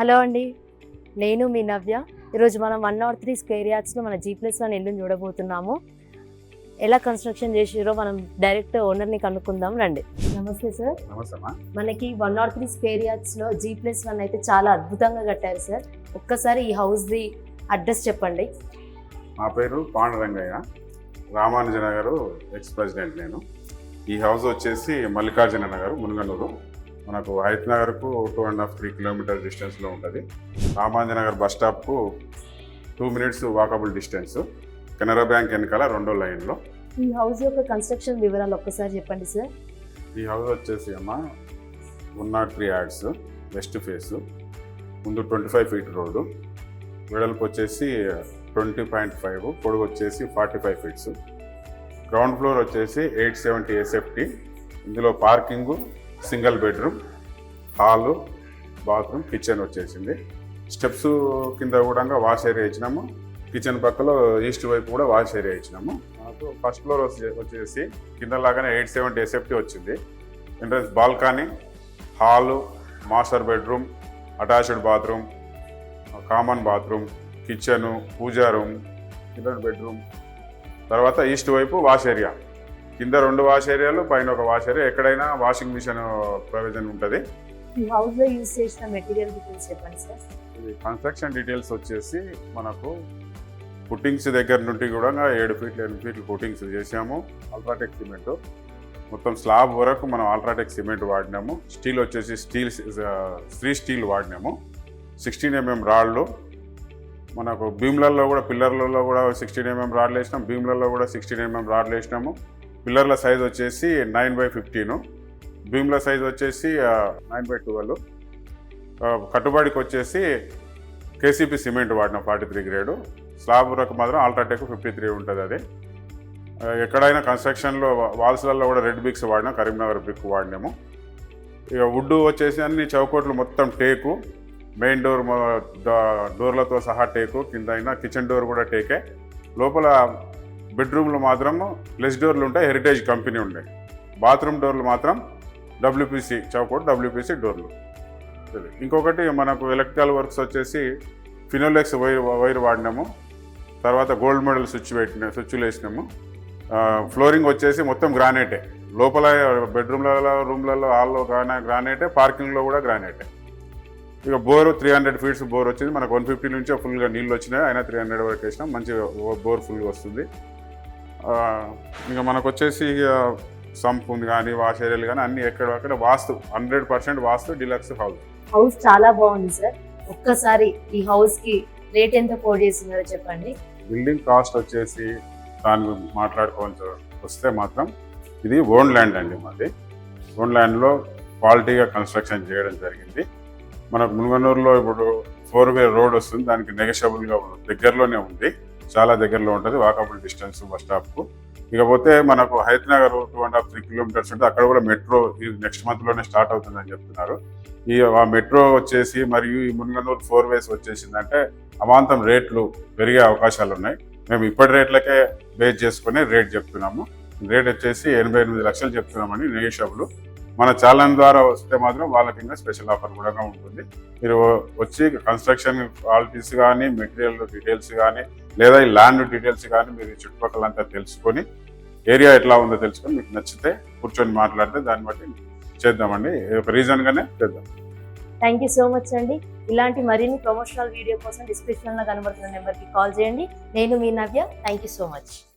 Hello అండి. నేను మీ నవ్య. ఈరోజు మనం వన్ నాట్ త్రీ స్క్వేర్ యార్డ్స్లో మన జీ ప్లస్ వన్ ఇల్లు చూడబోతున్నాము? ఎలా కన్స్ట్రక్షన్ చేసిరో మనం డైరెక్ట్ ఓనర్ని కనుక్కుందాం రండి. నమస్తే సార్. మనకి వన్ నాట్ త్రీ స్క్వేర్ యార్డ్స్లో జీ ప్లస్ వన్ అయితే చాలా అద్భుతంగా కట్టారు సార్. ఒక్కసారి ఈ హౌస్ది అడ్రస్ చెప్పండి. మా పేరు పాండురంగయ్య. రామానుజ నగర్ ఎక్స్ ప్రెసిడెంట్ నేను. ఈ హౌస్ వచ్చేసి మల్లికార్జున నగర్ మునుగనూరు. మనకు Hayath నగర్కు two and half three kilometre డిస్టెన్స్లో ఉంటుంది. Ramanuja Nagar bus స్టాప్కు two minutes walkable distance. Canara bank వెనకాల రెండో లైన్లో. ఈ హౌస్ యొక్క కన్స్ట్రక్షన్ వివరాలు ఒక్కసారి చెప్పండి సార్. ఈ హౌస్ వచ్చేసి అమ్మ one nought three yards west face. ముందు ట్వంటీ ఫైవ్ ఫీట్ రోడ్డు. వెడల్పు వచ్చేసి ట్వంటీ పాయింట్ ఫైవ్ పొడుగు వచ్చేసి forty five feets. Ground floor వచ్చేసి ఎయిట్ సెవెంటీ ఎస్ఎఫ్టీ. ఇందులో parking single bedroom hall bathroom kitchen వచ్చేసింది. స్టెప్స్ కింద కూడా వాష్ ఏరియా ఇచ్చినాము. కిచెన్ పక్కలో ఈస్ట్ వైపు కూడా వాష్ ఏరియా ఇచ్చినాము. మాకు ఫస్ట్ ఫ్లోర్ వచ్చే- వచ్చేసి కింద లాగానే ఎయిట్ సెవెంటీ ఎస్ఎఫ్టీ వచ్చింది. Entrance balcony hall master bedroom attached bathroom common bathroom kitchen pooja room children bedroom. తర్వాత ఈస్ట్ వైపు వాష్ ఏరియా. కింద రెండు వాష్ ఏరియాలు పైన ఒక వాష్ ఏరియా. ఎక్కడైనా వాషింగ్ మిషన్ ప్రొవిజన్ ఉంటుంది. ఈ హౌస్లో యూజ్ చేసిన మెటీరియల్ డీటెయిల్స్ చెప్పండి సార్. ఇది కన్స్ట్రక్షన్ డీటెయిల్స్ వచ్చేసి మనకు పుట్టింగ్స్ దగ్గర నుండి కూడా ఏడు ఫీట్లు ఎనిమిది ఫీట్లు పుట్టింగ్స్ చేసాము అల్ట్రాటెక్ సిమెంట్ మొత్తం స్లాబ్ వరకు మనం అల్ట్రాటెక్ సిమెంట్ వాడినాము. స్టీల్ వచ్చేసి స్టీల్ శ్రీ స్టీల్ వాడినాము. సిక్స్టీన్ ఎంఎం రాళ్ళు. మనకు బీమ్లలో కూడా పిల్లర్లలో కూడా సిక్స్టీన్ ఎంఎం రాడ్లు వేసినాం. బీమ్లలో కూడా సిక్స్టీన్ ఎంఎం రాడ్లు వేసినాము. పిల్లర్ల సైజ్ వచ్చేసి నైన్ బై ఫిఫ్టీను బీమ్ల సైజ్ వచ్చేసి నైన్ బై ట్వెల్వ్ కట్టుబడికి వచ్చేసి కేసీపీ సిమెంట్ వాడిన ఫార్టీ త్రీ గ్రేడు స్లాబ్ వరకు మాత్రం ఆల్ట్రాటెక్ ఫిఫ్టీ త్రీ ఉంటుంది అది. ఎక్కడైనా కన్స్ట్రక్షన్లో వాల్స్లలో కూడా రెడ్ బ్రిక్స్ వాడినాం కరీంనగర్ బ్రిక్ వాడినాము. ఇక వుడ్ వచ్చేసి అన్ని చౌకోట్లు మొత్తం టేకు మెయిన్ డోర్ డోర్లతో సహా టేకు కింద అయినా కిచెన్ డోర్ కూడా టేకే లోపల బెడ్రూమ్లు మాత్రం లెస్ డోర్లు ఉంటాయి హెరిటేజ్ కంపెనీ ఉండే. బాత్రూమ్ డోర్లు మాత్రం డబ్ల్యూపీసీ చౌకోట్ డబ్ల్యూపీసీ డోర్లు. ఇంకొకటి మనకు ఎలక్ట్రికల్ వర్క్స్ వచ్చేసి ఫినోలెక్స్ వైర్ వైర్ వాడినాము. తర్వాత గోల్డ్ మెడల్ స్విచ్ పెట్టిన స్విచ్లు వేసినాము. ఫ్లోరింగ్ వచ్చేసి మొత్తం గ్రానైటే. లోపల బెడ్రూమ్లలో రూమ్లలో హాల్లో కానీ గ్రానైటే పార్కింగ్లో కూడా గ్రానైటే. ఇక bore three hundred feets bore వచ్చింది. మనకు వన్ ఫిఫ్టీ నుంచే ఫుల్గా నీళ్ళు వచ్చినాయి. అయినా త్రీ హండ్రెడ్ వరకు వేసినాం. మంచి బోర్ ఫుల్గా వస్తుంది. ఇంకా మనకు వచ్చేసి సంప్ ఉంది కానీ వాష్ ఏరియాలు కానీ అన్ని ఎక్కడ అక్కడ vastu hundred percent vastu deluxe house. House చాలా బాగుంది సార్. ఒక్కసారి ఈ హౌస్కి రేట్ ఎంత కోడ్ చేసిందో చెప్పండి. బిల్డింగ్ కాస్ట్ వచ్చేసి దాని గురించి మాట్లాడుకోవాల్సి వస్తే మాత్రం ఇది ఓన్ ల్యాండ్ అండి మాది. ఓన్ ల్యాండ్లో క్వాలిటీగా కన్స్ట్రక్షన్ చేయడం జరిగింది. మనకు మునుగనూరులో ఇప్పుడు ఫోర్ వే రోడ్ వస్తుంది. దానికి నెగషియబుల్గా దగ్గరలోనే ఉంది. చాలా దగ్గరలో ఉంటుంది వాకబుల్ డిస్టెన్స్ బస్ స్టాప్కు. ఇకపోతే మనకు Hayath Nagar two and half three kilometres ఉంటే అక్కడ కూడా మెట్రో ఈ నెక్స్ట్ మంత్లోనే స్టార్ట్ అవుతుందని చెప్తున్నారు. ఈ ఆ మెట్రో వచ్చేసి మరియు ఈ మున్గనూరు ఫోర్ వేస్ వచ్చేసిందంటే అమాంతం రేట్లు పెరిగే అవకాశాలు ఉన్నాయి. మేము ఇప్పటి రేట్లకే బేస్ చేసుకుని రేట్ చెప్తున్నాము. రేట్ వచ్చేసి ఎనభై ఎనిమిది లక్షలు చెప్తున్నామని నెగోషియబుల్ మన ఛానల్ ద్వారా వస్తే మాత్రం వాళ్ళకి ఇంకా స్పెషల్ ఆఫర్ కూడా ఉంటుంది. మీరు వచ్చి కన్స్ట్రక్షన్ క్వాలిటీస్ కానీ మెటీరియల్ డీటెయిల్స్ కానీ లేదా ఈ ల్యాండ్ డీటెయిల్స్ కానీ మీరు చుట్టుపక్కల అంతా తెలుసుకొని ఏరియా ఎట్లా ఉందో తెలుసుకొని మీకు నచ్చితే కూర్చొని మాట్లాడితే దాన్ని బట్టి చేద్దామండి. ఒక రీజన్గానే చేద్దాం. థ్యాంక్ యూ సో మచ్ అండి. ఇలాంటి మరిన్ని ప్రమోషనల్ వీడియో కోసం డిస్క్రిప్షన్లో కనబడుతున్న నెంబర్కి కాల్ చేయండి. నేను మీ Navya. Thank you so much